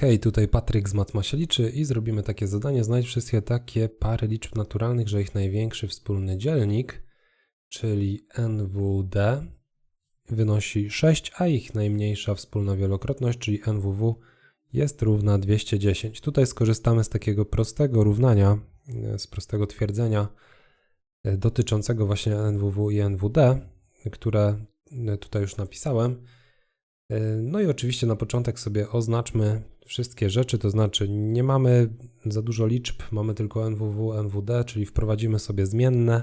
Hej, tutaj Patryk z Matma się liczy i zrobimy takie zadanie. Znajdź wszystkie takie pary liczb naturalnych, że ich największy wspólny dzielnik, czyli NWD, wynosi 6, a ich najmniejsza wspólna wielokrotność, czyli NWW, jest równa 210. Tutaj skorzystamy z takiego prostego równania, e, z prostego twierdzenia e, dotyczącego właśnie NWW i NWD, które e, tutaj już napisałem. No i oczywiście na początek sobie oznaczmy wszystkie rzeczy, to znaczy nie mamy za dużo liczb, mamy tylko NWW, NWD, czyli wprowadzimy sobie zmienne.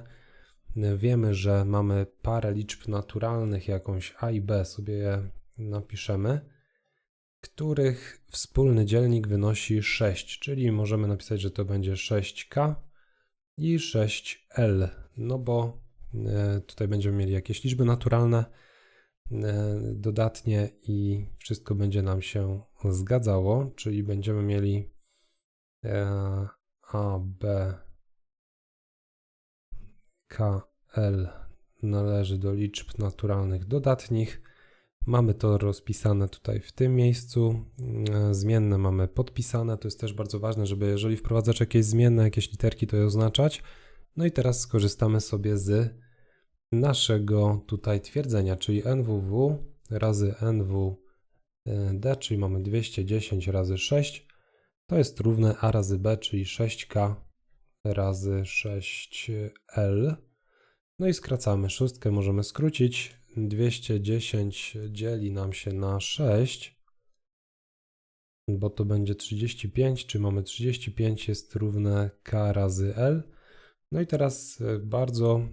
Wiemy, że mamy parę liczb naturalnych, jakąś A i B, sobie je napiszemy, których wspólny dzielnik wynosi 6, czyli możemy napisać, że to będzie 6K i 6L, no bo e, tutaj będziemy mieli jakieś liczby naturalne dodatnie i wszystko będzie nam się zgadzało, czyli będziemy mieli e, A, B, K, L należy do liczb naturalnych dodatnich. Mamy to rozpisane tutaj w tym miejscu. E, zmienne mamy podpisane. To jest też bardzo ważne, żeby jeżeli wprowadzasz jakieś zmienne, jakieś literki, to je oznaczać. No i teraz skorzystamy sobie z naszego tutaj twierdzenia, czyli NWW razy NWD, czyli mamy 210 razy 6, to jest równe A razy B, czyli 6K razy 6L. No i skracamy. Szóstkę możemy skrócić. 210 dzieli nam się na 6, bo to będzie 35, czy mamy 35 jest równe K razy L. No i teraz e, bardzo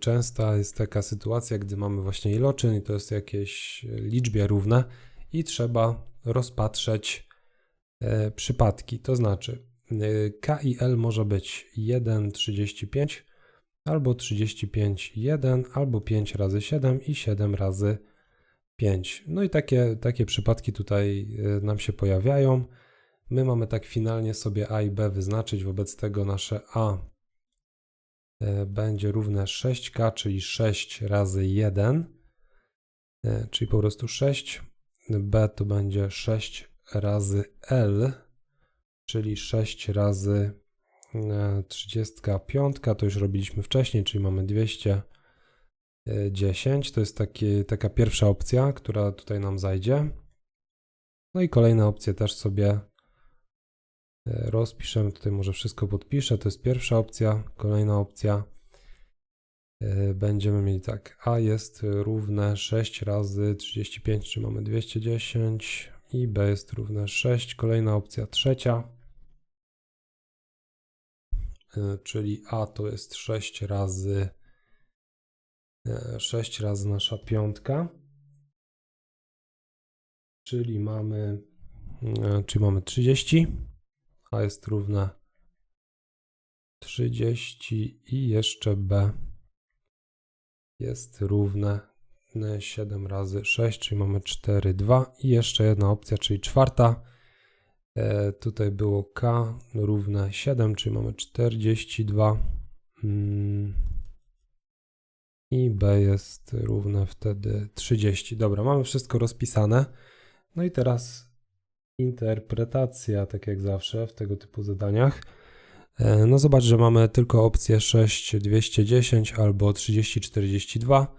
częsta jest taka sytuacja, gdy mamy właśnie iloczyn i to jest jakieś liczbie równe i trzeba rozpatrzeć e, przypadki. To znaczy y, K i L może być 1,35 albo 35, 1 albo 5 razy 7 i 7 razy 5. No i takie, takie przypadki tutaj y, nam się pojawiają. My mamy tak finalnie sobie A i B wyznaczyć, wobec tego nasze A będzie równe 6k, czyli 6 razy 1, e, czyli po prostu 6. B to będzie 6 razy L, czyli 6 razy 35, e, to już robiliśmy wcześniej, czyli mamy 210. To jest taki, taka pierwsza opcja, która tutaj nam zajdzie. No i kolejne opcje też sobie E, rozpiszemy, tutaj może wszystko podpiszę, to jest pierwsza opcja, kolejna opcja. E, będziemy mieli tak, A jest równe 6 razy 35, czyli mamy 210 i B jest równe 6. Kolejna opcja trzecia, e, czyli A to jest 6 razy 6 razy nasza piątka, czyli mamy, czyli mamy 30 a jest równe 30 i jeszcze b jest równe 7 razy 6, czyli mamy 4, 2 i jeszcze jedna opcja, czyli czwarta. E, tutaj było k równe 7, czyli mamy 42 mm, i b jest równe wtedy 30. Dobra, mamy wszystko rozpisane. No i teraz interpretacja, tak jak zawsze w tego typu zadaniach. E, no zobacz, że mamy tylko opcję 6210 albo 3042,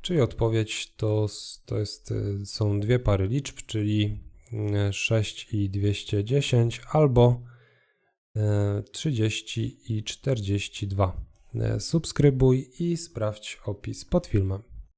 czyli odpowiedź to, to jest, e, są dwie pary liczb, czyli 6 e, i 210 albo 30 i 42. Subskrybuj i sprawdź opis pod filmem.